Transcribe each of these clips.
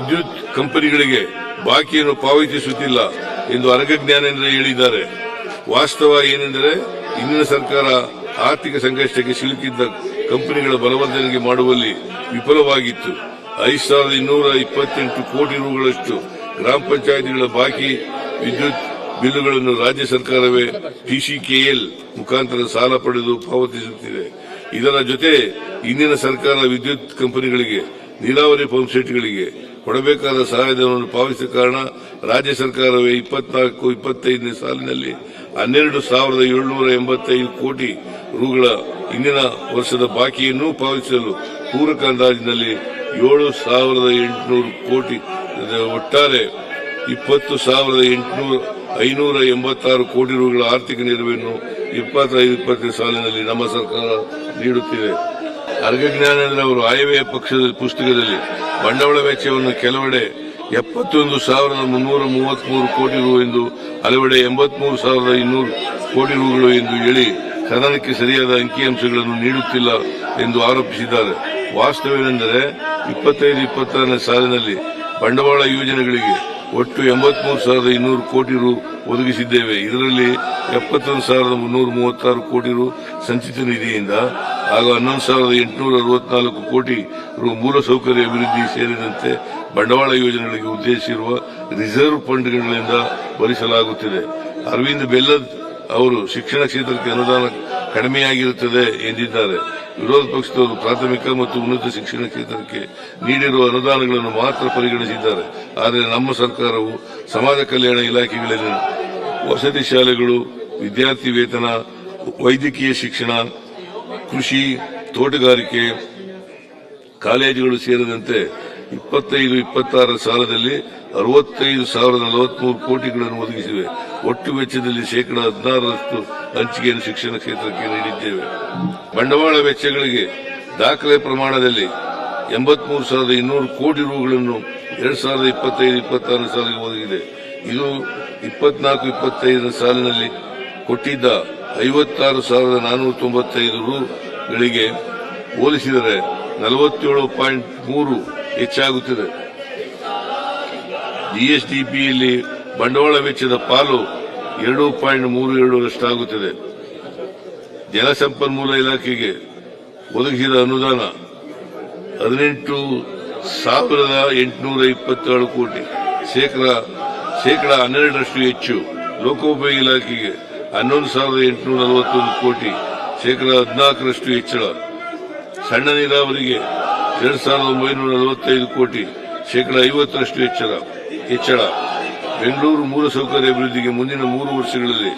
ವಿದ್ಯುತ್ ಕಂಪನಿಗಳಿಗೆ ಬಾಕಿಯನ್ನು ಪಾವತಿಸುತ್ತಿಲ್ಲ ಎಂದು ಅರಗ ಜ್ಞಾನೇಂದ್ರ ಹೇಳಿದ್ದಾರೆ. ವಾಸ್ತವ ಏನೆಂದರೆ ಇಂದಿನ ಸರ್ಕಾರ ಆರ್ಥಿಕ ಸಂಕಷ್ಟಕ್ಕೆ ಸಿಲುಕಿದ್ದ ಕಂಪನಿಗಳ ಬಲವರ್ಧನೆಗೆ ಮಾಡುವಲ್ಲಿ ವಿಫಲವಾಗಿತ್ತು. ಐದು ಸಾವಿರದ ಇನ್ನೂರ ಇಪ್ಪತ್ತೆಂಟು ಕೋಟಿ ರೂಗಳಷ್ಟು ಗ್ರಾಮ ಪಂಚಾಯಿತಿಗಳ ಬಾಕಿ ವಿದ್ಯುತ್ ಬಿಲ್ಲುಗಳನ್ನು ರಾಜ್ಯ ಸರ್ಕಾರವೇ ಟಿಸಿಕೆಎಲ್ ಮುಖಾಂತರ ಸಾಲ ಪಡೆದು ಪಾವತಿಸುತ್ತಿದೆ. ಇದರ ಜೊತೆ ಇಂದಿನ ಸರ್ಕಾರ ವಿದ್ಯುತ್ ಕಂಪನಿಗಳಿಗೆ ನೀರಾವರಿ ಪಂಪ್ಸೆಟ್ಗಳಿಗೆ ಕೊಡಬೇಕಾದ ಸಹಾಯಧನವನ್ನು ಪಾವತಿಸಿದ ಕಾರಣ ರಾಜ್ಯ ಸರ್ಕಾರವೇ ಇಪ್ಪತ್ನಾಲ್ಕು, ಇಪ್ಪತ್ತೈದನೇ ಸಾಲಿನಲ್ಲಿ ಹನ್ನೆರಡು ಸಾವಿರದ ಏಳುನೂರ ಎಂಬತ್ತೈದು ಕೋಟಿ ರುಗಳ ಇಂದಿನ ವರ್ಷದ ಬಾಕಿಯನ್ನು ಪಾವತಿಸಲು ಪೂರಕ ಅಂದಾಜಿನಲ್ಲಿ ಏಳು ಸಾವಿರದ ಎಂಟುನೂರು ಕೋಟಿ ಒಟ್ಟಾರೆ ಇಪ್ಪತ್ತು ಸಾವಿರದ ಎಂಟುನೂರ, ಐನೂರ ಎಂಬತ್ತಾರು ಕೋಟಿ ರುಗಳ ಆರ್ಥಿಕ ನೆರವನ್ನು ಇಪ್ಪತ್ತೈದು ಇಪ್ಪತ್ತನೇ ಸಾಲಿನಲ್ಲಿ ನಮ್ಮ ಸರ್ಕಾರ ನೀಡುತ್ತಿದೆ. ಅವರು ಆಯವ್ಯಯ ಪಕ್ಷದ ಪುಸ್ತಕದಲ್ಲಿ ಬಂಡವಾಳ ವೆಚ್ಚವನ್ನು ಕೆಲವೆಡೆ ಎಪ್ಪತ್ತೊಂದು ಸಾವಿರದ ಮುನ್ನೂರ ಮೂವತ್ಮೂರು ಕೋಟಿ ರು ಎಂದು, ಹಲವೆಡೆ ಎಂಬತ್ಮೂರು ಸಾವಿರದ ಇನ್ನೂರು ಕೋಟಿ ರುಗಳು ಎಂದು ಹೇಳಿ ಸದನಕ್ಕೆ ಸರಿಯಾದ ಅಂಕಿಅಂಶಗಳನ್ನು ನೀಡುತ್ತಿಲ್ಲ ಎಂದು ಆರೋಪಿಸಿದ್ದಾರೆ. ವಾಸ್ತವವೇನೆಂದರೆ ಇಪ್ಪತ್ತೈದು ಇಪ್ಪತ್ತಾರನೇ ಸಾಲಿನಲ್ಲಿ ಬಂಡವಾಳ ಯೋಜನೆಗಳಿಗೆ ಒಟ್ಟು ಎಂಬತ್ಮೂರು ಸಾವಿರದ ಇನ್ನೂರು ಕೋಟಿ ರು ಒದಗಿಸಿದ್ದೇವೆ. ಇದರಲ್ಲಿ ಎಪ್ಪತ್ತೊಂದು ಸಾವಿರದ ಮುನ್ನೂರ ಮೂವತ್ತಾರು ಕೋಟಿ ರು ಸಂಚಿತ ನಿಧಿಯಿಂದ ಹಾಗೂ ಹನ್ನೊಂದು ಸಾವಿರದ ಎಂಟುನೂರ ಅರವತ್ನಾಲ್ಕು ಕೋಟಿ ರು ಮೂಲಸೌಕರ್ಯ ಅಭಿವೃದ್ಧಿ ಸೇರಿದಂತೆ ಬಂಡವಾಳ ಯೋಜನೆಗಳಿಗೆ ಉದ್ದೇಶಿಸಿರುವ ರಿಸರ್ವ್ ಫಂಡ್ಗಳಿಂದ ಭರಿಸಲಾಗುತ್ತಿದೆ. ಅರವಿಂದ್ ಬೆಲ್ಲದ್ ಅವರು ಶಿಕ್ಷಣ ಕ್ಷೇತ್ರಕ್ಕೆ ಅನುದಾನ ಕಡಿಮೆಯಾಗಿರುತ್ತದೆ ಎಂದಿದ್ದಾರೆ. ವಿರೋಧ ಪಕ್ಷದವರು ಪ್ರಾಥಮಿಕ ಮತ್ತು ಉನ್ನತ ಶಿಕ್ಷಣ ಕ್ಷೇತ್ರಕ್ಕೆ ನೀಡಿರುವ ಅನುದಾನಗಳನ್ನು ಮಾತ್ರ ಪರಿಗಣಿಸಿದ್ದಾರೆ. ಆದರೆ ನಮ್ಮ ಸರ್ಕಾರವು ಸಮಾಜ ಕಲ್ಯಾಣ ಇಲಾಖೆಗಳಲ್ಲಿ ವಸತಿ ಶಾಲೆಗಳು, ವಿದ್ಯಾರ್ಥಿ ವೇತನ, ವೈದ್ಯಕೀಯ ಶಿಕ್ಷಣ ಕೃಷಿ ತೋಟಗಾರಿಕೆ ಕಾಲೇಜುಗಳು ಸೇರಿದಂತೆ ಇಪ್ಪತ್ತೈದು, ಇಪ್ಪತ್ತಾರರ ಸಾಲದಲ್ಲಿ ಅರವತ್ತೈದು ಸಾವಿರದ ನಲವತ್ಮೂರು ಕೋಟಿಗಳನ್ನು ಒದಗಿಸಿವೆ. ಒಟ್ಟು ವೆಚ್ಚದಲ್ಲಿ ಶೇಕಡಾ ಹದಿನಾರರಷ್ಟು ಹಂಚಿಕೆಯನ್ನು ಶಿಕ್ಷಣ ಕ್ಷೇತ್ರಕ್ಕೆ ನೀಡಿದ್ದೇವೆ. ಬಂಡವಾಳ ವೆಚ್ಚಗಳಿಗೆ ದಾಖಲೆ ಪ್ರಮಾಣದಲ್ಲಿ ಎಂಬತ್ಮೂರು ಸಾವಿರದ ಇನ್ನೂರು ಕೋಟಿ ರೂಗಳನ್ನು ಎರಡ್ ಸಾವಿರದ ಇಪ್ಪತ್ತೈದು ಇಪ್ಪತ್ತಾರು ಸಾಲಿಗೆ ಒದಗಿದೆ. ಇದು ಇಪ್ಪತ್ನಾಲ್ಕು, ಇಪ್ಪತ್ತೈದರ ಸಾಲಿನಲ್ಲಿ ಕೊಟ್ಟಿದ್ದ ಐವತ್ತಾರು ಸಾವಿರದ ನಾನ್ನೂರ ತೊಂಬತ್ತೈದು ರುಗಳಿಗೆ ಹೋಲಿಸಿದರೆ ನಲವತ್ತೇಳು ಪಾಯಿಂಟ್ ಮೂರು ಹೆಚ್ಚಾಗುತ್ತಿದೆ. ಜಿಎಸ್ಡಿಪಿಯಲ್ಲಿ ಬಂಡವಾಳ ವೆಚ್ಚದ ಪಾಲು ಎರಡು ಪಾಯಿಂಟ್ ಮೂರು ಏಳರಷ್ಟಾಗುತ್ತಿದೆ ಜಲಸಂಪನ್ಮೂಲ ಇಲಾಖೆಗೆ ಒದಗಿಸಿದ ಅನುದಾನ ಹದಿನೆಂಟು ಸಾವಿರದ ಎಂಟುನೂರ ಇಪ್ಪತ್ತೇಳು ಕೋಟಿ. ಶೇಕಡ ಶೇಕಡ ಹನ್ನೆರಡರಷ್ಟು ಹೆಚ್ಚು ಲೋಕೋಪಯೋಗಿ ಇಲಾಖೆಗೆ ಹನ್ನೊಂದು ಸಾವಿರದ ಎಂಟುನೂರ ನಲವತ್ತೊಂದು ಕೋಟಿ ಶೇಕಡ ಹದಿನಾಲ್ಕರಷ್ಟು ಹೆಚ್ಚಳ. ಸಣ್ಣ ನೀರಾವರಿಗೆ ಎರಡು ಸಾವಿರದ ಒಂಬೈನೂರ ನಲವತ್ತೈದು ಕೋಟಿ ಶೇಕಡ ಐವತ್ತರಷ್ಟು ಹೆಚ್ಚಳ. ಹೆಚ್ಚಳ. ಬೆಂಗಳೂರು ಮೂಲಸೌಕರ್ಯ ಅಭಿವೃದ್ಧಿಗೆ ಮುಂದಿನ ಮೂರು ವರ್ಷಗಳಲ್ಲಿ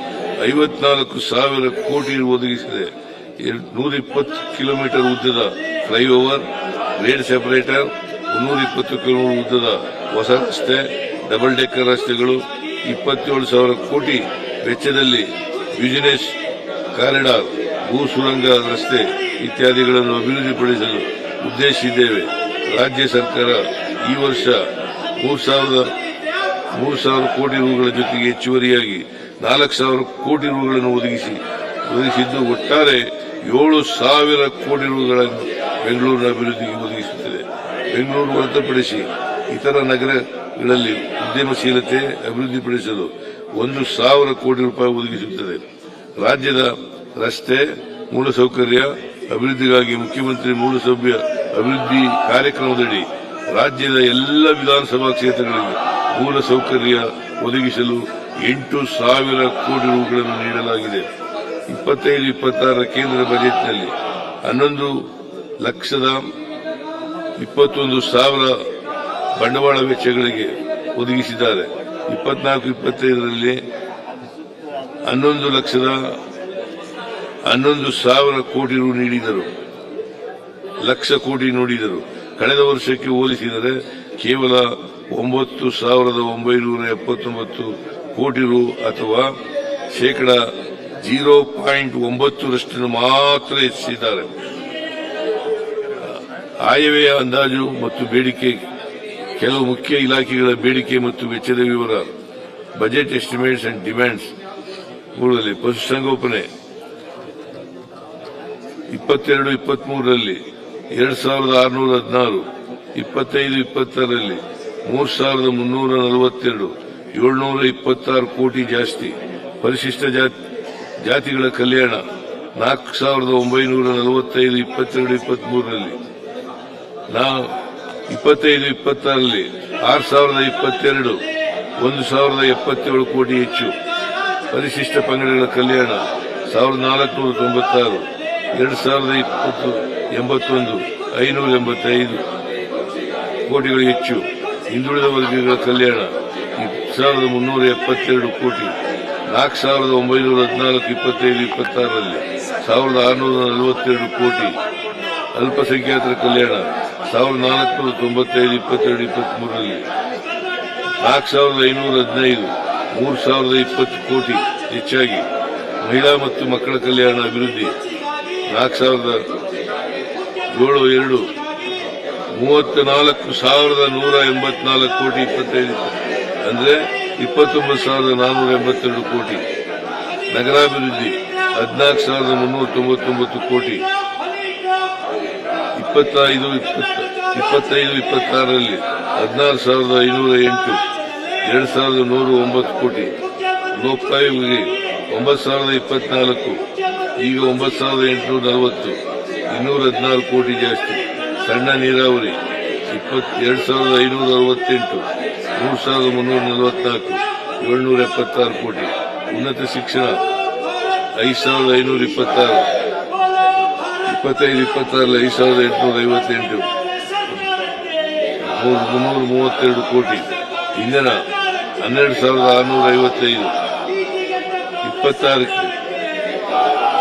ಐವತ್ನಾಲ್ಕು ಸಾವಿರ ಕೋಟಿ ಒದಗಿಸಿದೆ. ನೂರ ಇಪ್ಪತ್ತು ಕಿಲೋಮೀಟರ್ ಉದ್ದದ ಫ್ಲೈಓವರ್, ಗ್ರೇಡ್ ಸೆಪರೇಟರ್ ಮುನ್ನೂರ ಇಪ್ಪತ್ತು ಕಿಲೋಮೀಟರ್ ಉದ್ದದ ಹೊಸ ರಸ್ತೆ ಡಬಲ್ ಡೆಕ್ಕರ್ ರಸ್ತೆಗಳು, ಇಪ್ಪತ್ತೇಳು ಸಾವಿರ ಕೋಟಿ ವೆಚ್ಚದಲ್ಲಿ ಬಿಸಿನೆಸ್ ಕಾರಿಡಾರ್ ಭೂ ಸುರಂಗ ರಸ್ತೆ ಇತ್ಯಾದಿಗಳನ್ನು ಅಭಿವೃದ್ಧಿಪಡಿಸಲು ಉದ್ದೇಶಿಸಿದ್ದೇವೆ. ರಾಜ್ಯ ಸರ್ಕಾರ ಈ ವರ್ಷ ಮೂರು ಸಾವಿರದ, ಮೂರು ಸಾವಿರ ಕೋಟಿ ರೂಗಳ ಜೊತೆಗೆ ಹೆಚ್ಚುವರಿಯಾಗಿ ನಾಲ್ಕು ಸಾವಿರ ಕೋಟಿ ರೂಗಳನ್ನು ಒದಗಿಸಿ, ಒದಗಿಸಿದ್ದು ಒಟ್ಟಾರೆ ಏಳು ಸಾವಿರ ಕೋಟಿ ರೂಗಳನ್ನು ಬೆಂಗಳೂರಿನ ಅಭಿವೃದ್ಧಿಗೆ ಒದಗಿಸುತ್ತಿದೆ. ಬೆಂಗಳೂರು ಹೊರತುಪಡಿಸಿ ಇತರ ನಗರಗಳಲ್ಲಿ ಉದ್ಯಮಶೀಲತೆ ಅಭಿವೃದ್ಧಿಪಡಿಸಲು ಒಂದು ಸಾವಿರ ಕೋಟಿ ರೂಪಾಯಿ ಒದಗಿಸುತ್ತದೆ ರಾಜ್ಯದ ರಸ್ತೆ, ಮೂಲಸೌಕರ್ಯ, ಅಭಿವೃದ್ಧಿಗಾಗಿ ಮುಖ್ಯಮಂತ್ರಿ ಮೂಲಸೌಕರ್ಯ ಅಭಿವೃದ್ಧಿ ಕಾರ್ಯಕ್ರಮದಡಿ ರಾಜ್ಯದ ಎಲ್ಲ ವಿಧಾನಸಭಾ ಕ್ಷೇತ್ರಗಳಲ್ಲಿ ಮೂಲಸೌಕರ್ಯ ಒದಗಿಸಲು ಎಂಟು ಸಾವಿರ ಕೋಟಿ ರೂಗಳನ್ನು ನೀಡಲಾಗಿದೆ. ಇಪ್ಪತ್ತೈದು, ಇಪ್ಪತ್ತಾರರ ಕೇಂದ್ರ ಬಜೆಟ್ನಲ್ಲಿ ಹನ್ನೊಂದು ಲಕ್ಷದ ಇಪ್ಪತ್ತೊಂದು ಸಾವಿರ ಬಂಡವಾಳ ವೆಚ್ಚಗಳಿಗೆ ಒದಗಿಸಿದ್ದಾರೆ. ಇಪ್ಪತ್ನಾಲ್ಕು, ಇಪ್ಪತ್ತೈದರಲ್ಲಿ ಹನ್ನೊಂದು ಲಕ್ಷದ ಹನ್ನೊಂದು ಸಾವಿರ ಕೋಟಿ ರು ನೀಡಿದರು. ಲಕ್ಷ ಕೋಟಿ ನೋಡಿದರು. ಕಳೆದ ವರ್ಷಕ್ಕೆ ಹೋಲಿಸಿದರೆ ಕೇವಲ ಒಂಬತ್ತು ಸಾವಿರದ ಒಂಬೈನೂರ ಎಪ್ಪತ್ತೊಂಬತ್ತು ಕೋಟಿ ರು ಅಥವಾ ಶೇಕಡ ಜೀರೋ ಪಾಯಿಂಟ್ ಒಂಬತ್ತರಷ್ಟನ್ನು ಮಾತ್ರ ಹೆಚ್ಚಿಸಿದ್ದಾರೆ. ಆಯವ್ಯಯ ಅಂದಾಜು ಮತ್ತು ಬೇಡಿಕೆ ಕೆಲವು ಮುಖ್ಯ ಇಲಾಖೆಗಳ ಬೇಡಿಕೆ ಮತ್ತು ವೆಚ್ಚದ ವಿವರ ಬಜೆಟ್ ಎಸ್ಟಿಮೇಟ್ಸ್ ಅಂಡ್ ಡಿಮ್ಯಾಂಡ್ಸ್ ಮೂರರಲ್ಲಿ ಪಶುಸಂಗೋಪನೆ ಇಪ್ಪತ್ತೆರಡು, ಇಪ್ಪತ್ಮೂರರಲ್ಲಿ ಎರಡು ಸಾವಿರದ ಆರುನೂರ ಹದಿನಾರು, ಇಪ್ಪತ್ತೈದು, ಇಪ್ಪತ್ತರಲ್ಲಿ ಮೂರು ಸಾವಿರದ ಮುನ್ನೂರ ನಲವತ್ತೆರಡು, ಏಳ್ನೂರ ಇಪ್ಪತ್ತಾರು ಕೋಟಿ ಜಾಸ್ತಿ. ಪರಿಶಿಷ್ಟ ಜಾತಿ, ಜಾತಿಗಳ ಕಲ್ಯಾಣ, ನಾಲ್ಕು ಸಾವಿರದ ಒಂಬೈನೂರ ನಲವತ್ತೈದು, ಇಪ್ಪತ್ತೆರಡು, ಇಪ್ಪತ್ಮೂರರಲ್ಲಿ. ನಾವು ಇಪ್ಪತ್ತೈದು, ಇಪ್ಪತ್ತಾರಲ್ಲಿ ಆರು ಸಾವಿರದ ಇಪ್ಪತ್ತೆರಡು, ಒಂದು ಸಾವಿರದ ಎಪ್ಪತ್ತೇಳು ಕೋಟಿ ಹೆಚ್ಚು. ಪರಿಶಿಷ್ಟ ಪಂಗಡಗಳ ಕಲ್ಯಾಣ, ಸಾವಿರದ ನಾಲ್ಕುನೂರ ತೊಂಬತ್ತಾರು, ಎರಡು ಸಾವಿರದ ಇಪ್ಪತ್ತು, ಎಂಬತ್ತೊಂದು, ಐನೂರ ಎಂಬತ್ತೈದು ಕೋಟಿಗಳು ಹೆಚ್ಚು. ಹಿಂದುಳಿದ ವರ್ಗಗಳ ಕಲ್ಯಾಣ, ಸಾವಿರದ ಮುನ್ನೂರ ಎಪ್ಪತ್ತೆರಡು ಕೋಟಿ. ನಾಲ್ಕು ಸಾವಿರದ ಒಂಬೈನೂರ ಹದಿನಾಲ್ಕು, ಇಪ್ಪತ್ತೈದು, ಇಪ್ಪತ್ತಾರರಲ್ಲಿ ಸಾವಿರದ ಆರುನೂರ ನಲವತ್ತೆರಡು ಕೋಟಿ. ಅಲ್ಪಸಂಖ್ಯಾತರ ಕಲ್ಯಾಣ ಸಾವಿರದ ನಾಲ್ಕುನೂರ ತೊಂಬತ್ತೈದು, ಇಪ್ಪತ್ತೆರಡು ಇಪ್ಪತ್ಮೂರರಲ್ಲಿ ನಾಲ್ಕು ಸಾವಿರದ ಐನೂರ ಹದಿನೈದು, ಮೂರು ಸಾವಿರದ ಇಪ್ಪತ್ತು ಕೋಟಿ ಹೆಚ್ಚಾಗಿ ಮಹಿಳಾ ಮತ್ತು ಮಕ್ಕಳ ಕಲ್ಯಾಣ ಅಭಿವೃದ್ಧಿ. ನಾಲ್ಕು ಸಾವಿರದ ಏಳು, ಎರಡು ಮೂವತ್ತ ನಾಲ್ಕು ಸಾವಿರದ ನೂರ ಎಂಬತ್ನಾಲ್ಕು ಕೋಟಿ ಇಪ್ಪತ್ತೈದು. ಅಂದ್ರೆ ಇಪ್ಪತ್ತೊಂಬತ್ತು ಸಾವಿರದ ನಾನ್ನೂರ ಎಂಬತ್ತೆರಡು ಕೋಟಿ. ನಗರಾಭಿವೃದ್ಧಿ ಹದಿನಾಲ್ಕು ಸಾವಿರದ ಮುನ್ನೂರ ತೊಂಬತ್ತೊಂಬತ್ತು ಕೋಟಿ. ಇಪ್ಪತ್ತೈದು ಇಪ್ಪತ್ತ- ಇಪ್ಪತ್ತೈದು, ಇಪ್ಪತ್ತಾರರಲ್ಲಿ ಹದಿನಾರು ಸಾವಿರದ ಐನೂರ ಎಂಟು, ಎರಡು ಸಾವಿರದ ನೂರ ಒಂಬತ್ತು ಕೋಟಿ ಲೋಕಾಯುಗೆ ಒಂಬತ್ತು ಸಾವಿರದ ಇಪ್ಪತ್ನಾಲ್ಕು, ಈಗ ಒಂಬತ್ತು ಸಾವಿರದ ಎಂಟುನೂರ ನಲವತ್ತು, ಇನ್ನೂರ ಹದಿನಾರು ಕೋಟಿ ಜಾಸ್ತಿ. ಸಣ್ಣ ನೀರಾವರಿ ಇಪ್ಪತ್ ಎರಡು ಸಾವಿರದ ಐನೂರ ಅರವತ್ತೆಂಟು, ಮೂರು ಸಾವಿರದ ಮುನ್ನೂರ ನಲವತ್ನಾಲ್ಕು, ಏಳ್ನೂರ ಎಪ್ಪತ್ತಾರು ಕೋಟಿ. ಉನ್ನತ ಶಿಕ್ಷಣ ಐದು ಸಾವಿರದ ಐನೂರ ಇಪ್ಪತ್ತಾರು. ಇಪ್ಪತ್ತೈದು, ಇಪ್ಪತ್ತಾರಲ್ಲ ಐದು ಸಾವಿರದ ಎಂಟುನೂರ ಐವತ್ತೆಂಟು. ಮುನ್ನೂರ ಮೂವತ್ತೆರಡು ಕೋಟಿ. ಇಂಧನ ಹನ್ನೆರಡು ಸಾವಿರದ ಆರುನೂರ ಐವತ್ತೈದು. ಇಪ್ಪತ್ತಾರಕ್ಕೆ,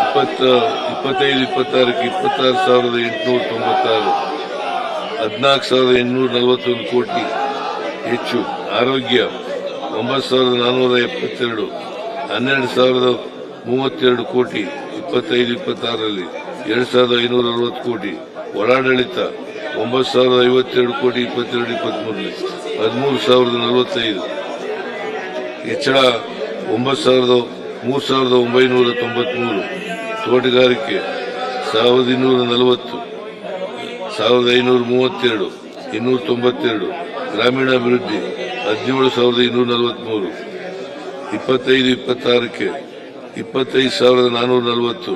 ಇಪ್ಪತ್ತ, ಇಪ್ಪತ್ತೈದು, ಇಪ್ಪತ್ತಾರಕ್ಕೆ ಇಪ್ಪತ್ತಾರು ಸಾವಿರದ ಎಂಟುನೂರ ತೊಂಬತ್ತಾರು. ಹದಿನಾಲ್ಕು ಸಾವಿರದ ಎಂಟುನೂರ ನಲವತ್ತೊಂದು ಕೋಟಿ. ಹೆಚ್ಚು. ಆರೋಗ್ಯ, ಒಂಬತ್ತು ಸಾವಿರದ ನಾನ್ನೂರ ಎಪ್ಪತ್ತೆರಡು. ಹನ್ನೆರಡು ಸಾವಿರದ ಮೂವತ್ತೆರಡು ಕೋಟಿ. ಇಪ್ಪತ್ತೈದು, ಇಪ್ಪತ್ತಾರರಲ್ಲಿ ಎರಡು ಸಾವಿರದ ಐನೂರ ಅರವತ್ತು ಕೋಟಿ, ಒಳಾಡಳಿತ ಒಂಬತ್ತು ಸಾವಿರದ ಐವತ್ತೆರಡು ಕೋಟಿ, ಇಪ್ಪತ್ತೆರಡು ಇಪ್ಪತ್ಮೂರಲ್ಲಿ ಹದಿಮೂರು ಸಾವಿರದ ನಲವತ್ತೈದು. ಹೆಚ್ಚಳ ಒಂಬತ್ತು ಸಾವಿರದ, ಮೂರು ಸಾವಿರದ ಒಂಬೈನೂರ ತೊಂಬತ್ಮೂರು. ತೋಟಗಾರಿಕೆ ಸಾವಿರದ ಇನ್ನೂರ ನಲವತ್ತು, ಸಾವಿರದ ಐನೂರ ಮೂವತ್ತೆರಡು, ಇನ್ನೂರ ತೊಂಬತ್ತೆರಡು. ಗ್ರಾಮೀಣಾಭಿವೃದ್ಧಿ ಹದಿನೇಳು ಸಾವಿರದ ಇನ್ನೂರ ನಲವತ್ಮೂರು. ಇಪ್ಪತ್ತೈದು, ಇಪ್ಪತ್ತಾರಕ್ಕೆ ಇಪ್ಪತ್ತೈದು ಸಾವಿರದ ನಾನೂರ ನಲವತ್ತು,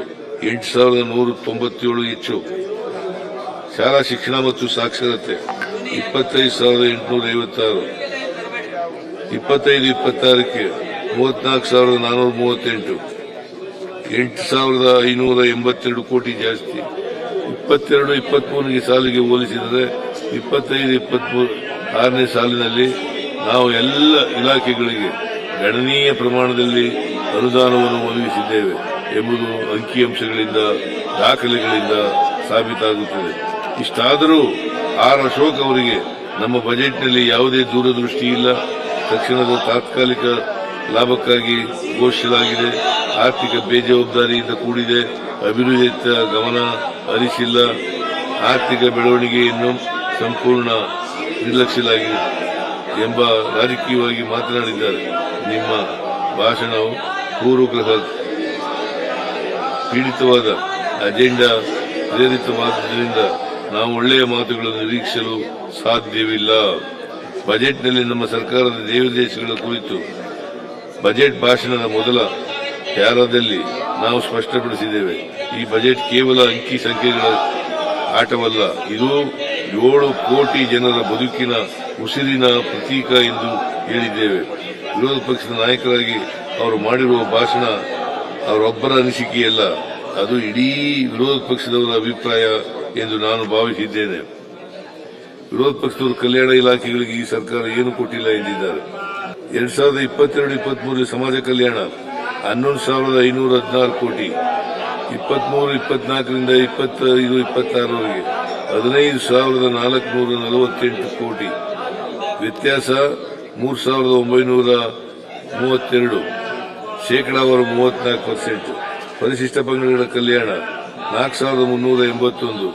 ಎಂಟು ಸಾವಿರದ ನೂರ ತೊಂಬತ್ತೇಳು ಹೆಚ್ಚು. ಶಾಲಾ ಶಿಕ್ಷಣ ಮತ್ತು ಸಾಕ್ಷರತೆ, ಇಪ್ಪತ್ತೈದು ಸಾವಿರದ ಎಂಟುನೂರ ಐವತ್ತಾರು. ಇಪ್ಪತ್ತೈದು ಇಪ್ಪತ್ತಾರಕ್ಕೆ ಮೂವತ್ನಾಲ್ಕು ಸಾವಿರದ ನಾನೂರ ಮೂವತ್ತೆಂಟು. ಎಂಟು ಸಾವಿರದ ಐನೂರ ಎಂಬತ್ತೆರಡು ಕೋಟಿ ಜಾಸ್ತಿ. ಇಪ್ಪತ್ತೆರಡು ಇಪ್ಪತ್ಮೂರನೇ ಸಾಲಿಗೆ ಹೋಲಿಸಿದರೆ ಇಪ್ಪತ್ತೈದು, ಇಪ್ಪತ್ಮೂರು, ಆರನೇ ಸಾಲಿನಲ್ಲಿ ನಾವು ಎಲ್ಲ ಇಲಾಖೆಗಳಿಗೆ ಗಣನೀಯ ಪ್ರಮಾಣದಲ್ಲಿ ಅನುದಾನವನ್ನು ಒದಗಿಸಿದ್ದೇವೆ ಎಂಬುದು ಅಂಕಿಅಂಶಗಳಿಂದ, ದಾಖಲೆಗಳಿಂದ ಸಾಬೀತಾಗುತ್ತದೆ. ಇಷ್ಟಾದರೂ ಆರ್ ಅಶೋಕ್ ಅವರಿಗೆ ನಮ್ಮ ಬಜೆಟ್ನಲ್ಲಿ ಯಾವುದೇ ದೂರದೃಷ್ಟಿ ಇಲ್ಲ. ತಕ್ಷಣದ ತಾತ್ಕಾಲಿಕ ಲಾಭಕ್ಕಾಗಿ ಘೋಷಿಸಲಾಗಿದೆ. ಆರ್ಥಿಕ ಬೇಜವಾಬ್ದಾರಿಯಿಂದ ಕೂಡಿದೆ. ಅಭಿವೃದ್ಧಿಯತ್ತ ಗಮನ ಹರಿಸಿಲ್ಲ. ಆರ್ಥಿಕ ಬೆಳವಣಿಗೆಯನ್ನು ಸಂಪೂರ್ಣ ನಿರ್ಲಕ್ಷಿಸಲಾಗಿದೆ ಎಂಬ ರಾಜಕೀಯವಾಗಿ ಮಾತನಾಡಿದ್ದಾರೆ. ನಿಮ್ಮ ಭಾಷಣವು ಪೂರ್ವಗ್ರಹ ಪೀಡಿತವಾದ ಅಜೆಂಡಾ ಪ್ರೇರಿತವಾದ್ದರಿಂದ ನಾವು ಒಳ್ಳೆಯ ಮಾತುಗಳನ್ನು ನಿರೀಕ್ಷಿಸಲು ಸಾಧ್ಯವಿಲ್ಲ. ಬಜೆಟ್ನಲ್ಲಿ ನಮ್ಮ ಸರ್ಕಾರದ ದೇವದೇಶಗಳ ಕುರಿತು ಬಜೆಟ್ ಭಾಷಣದ ಮೊದಲ ಪ್ಯಾರಾದಲ್ಲಿ ನಾವು ಸ್ಪಷ್ಟಪಡಿಸಿದ್ದೇವೆ. ಈ ಬಜೆಟ್ ಕೇವಲ ಅಂಕಿ ಸಂಖ್ಯೆಗಳ ಆಟವಲ್ಲ, ಇದು ಏಳು ಕೋಟಿ ಜನರ ಬದುಕಿನ ಉಸಿರಿನ ಪ್ರತೀಕ ಎಂದು ಹೇಳಿದ್ದೇವೆ. ವಿರೋಧ ಪಕ್ಷದ ನಾಯಕರಾಗಿ ಅವರು ಮಾಡಿರುವ ಭಾಷಣ, ಅವರೊಬ್ಬರ ಅನಿಸಿಕೆಯಲ್ಲ ಅದು ಇಡೀ ವಿರೋಧ ಪಕ್ಷದವರ ಅಭಿಪ್ರಾಯ ಎಂದು ನಾನು ಭಾವಿಸಿದ್ದೇನೆ. ವಿರೋಧ ಪಕ್ಷದವರ ಕಲ್ಯಾಣ ಇಲಾಖೆಗಳಿಗೆ ಈ ಸರ್ಕಾರ ಏನು ಕೊಟ್ಟಿಲ್ಲ ಎಂದಿದ್ದಾರೆ. ಎರಡ್ ಸಾವಿರದ ಇಪ್ಪತ್ತೆರಡು ಇಪ್ಪತ್ಮೂರು ಸಮಾಜ ಕಲ್ಯಾಣ, ಹನ್ನೊಂದು ಸಾವಿರದ ಐನೂರ ಹದಿನಾರು ಕೋಟಿ, ಇಪ್ಪತ್ಮೂರು, ಇಪ್ಪತ್ನಾಲ್ಕರಿಂದ ಇಪ್ಪತ್ತೈದು ಇಪ್ಪತ್ತಾರವರೆಗೆ ಹದಿನೈದು ಸಾವಿರದ ನಾಲ್ಕುನೂರ ನಲವತ್ತೆಂಟು ಕೋಟಿ. ವ್ಯತ್ಯಾಸ ಮೂರು ಸಾವಿರದ ಒಂಬೈನೂರ ಮೂವತ್ತೆರಡು, ಶೇಕಡಾವಾರು ಮೂವತ್ನಾಲ್ಕು ಪರ್ಸೆಂಟ್. ಪರಿಶಿಷ್ಟ ಪಂಗಡಗಳ ಕಲ್ಯಾಣ, ನಾಲ್ಕು ಸಾವಿರದ ಮುನ್ನೂರ ಎಂಬತ್ತೊಂದು,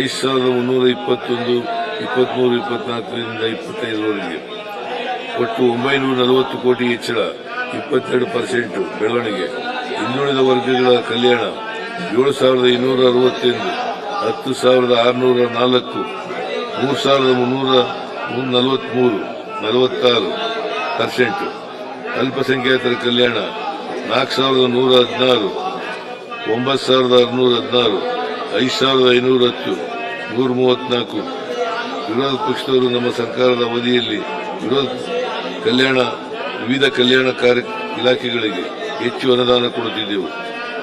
ಐದು ಸಾವಿರದ ಮುನ್ನೂರ ಇಪ್ಪತ್ತೊಂದು, ಇಪ್ಪತ್ಮೂರು, ಇಪ್ಪತ್ನಾಲ್ಕರಿಂದ ಇಪ್ಪತ್ತೈದರವರೆಗೆ. ಒಟ್ಟು ಒಂಬೈನೂರ ನಲವತ್ತು ಕೋಟಿ ಹೆಚ್ಚಳ, ಇಪ್ಪತ್ತೆರಡು ಪರ್ಸೆಂಟ್ ಬೆಳವಣಿಗೆ. ಹಿಂದುಳಿದ ವರ್ಗಗಳ ಕಲ್ಯಾಣ, ಏಳು ಸಾವಿರದ ಇನ್ನೂರ ಅರವತ್ತೆಂಟು ಹತ್ತು ಸಾವಿರದ ಆರುನೂರ ನಾಲ್ಕು, ಮೂರು ಸಾವಿರದ ಮುನ್ನೂರ ನಲವತ್ಮೂರು ನಲವತ್ತಾರು ಪರ್ಸೆಂಟ್ ಅಲ್ಪಸಂಖ್ಯಾತರ ಕಲ್ಯಾಣ, ನಾಲ್ಕು ಸಾವಿರದ ನೂರ ಹದಿನಾರು, ಒಂಬತ್ತು ಸಾವಿರದ ಆರುನೂರ ಹದಿನಾರು, ಐದು ಸಾವಿರದ ಐನೂರ ಹತ್ತು ನೂರ ಮೂವತ್ನಾಲ್ಕು ವಿರೋಧ ಪಕ್ಷದವರು ನಮ್ಮ ಸರ್ಕಾರದ ಅವಧಿಯಲ್ಲಿ ವಿರೋಧ ಕಲ್ಯಾಣ, ವಿವಿಧ ಕಲ್ಯಾಣ ಕಾರ್ಯ ಇಲಾಖೆಗಳಿಗೆ ಹೆಚ್ಚು ಅನುದಾನ ಕೊಡುತ್ತಿದ್ದೆವು.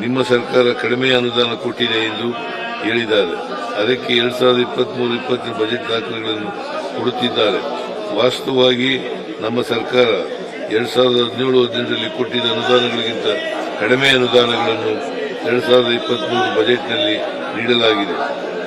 ನಿಮ್ಮ ಸರ್ಕಾರ ಕಡಿಮೆ ಅನುದಾನ ಕೊಟ್ಟಿದೆ ಎಂದು ಹೇಳಿದ್ದಾರೆ. ಅದಕ್ಕೆ ಎರಡು ಸಾವಿರದ ಇಪ್ಪತ್ಮೂರು, ಇಪ್ಪತ್ತರ ಬಜೆಟ್ ದಾಖಲೆಗಳನ್ನು ಕೊಡುತ್ತಿದ್ದಾರೆ. ವಾಸ್ತವವಾಗಿ ನಮ್ಮ ಸರ್ಕಾರ ಎರಡ್ ಸಾವಿರದ ಹದಿನೇಳು ಹದಿನೆಂಟರಲ್ಲಿ ಕೊಟ್ಟಿದ್ದ ಅನುದಾನಗಳಿಗಿಂತ ಕಡಿಮೆ ಅನುದಾನಗಳನ್ನು ಎರಡ್ ಸಾವಿರದ ಇಪ್ಪತ್ಮೂರು ಬಜೆಟ್ನಲ್ಲಿ ನೀಡಲಾಗಿದೆ.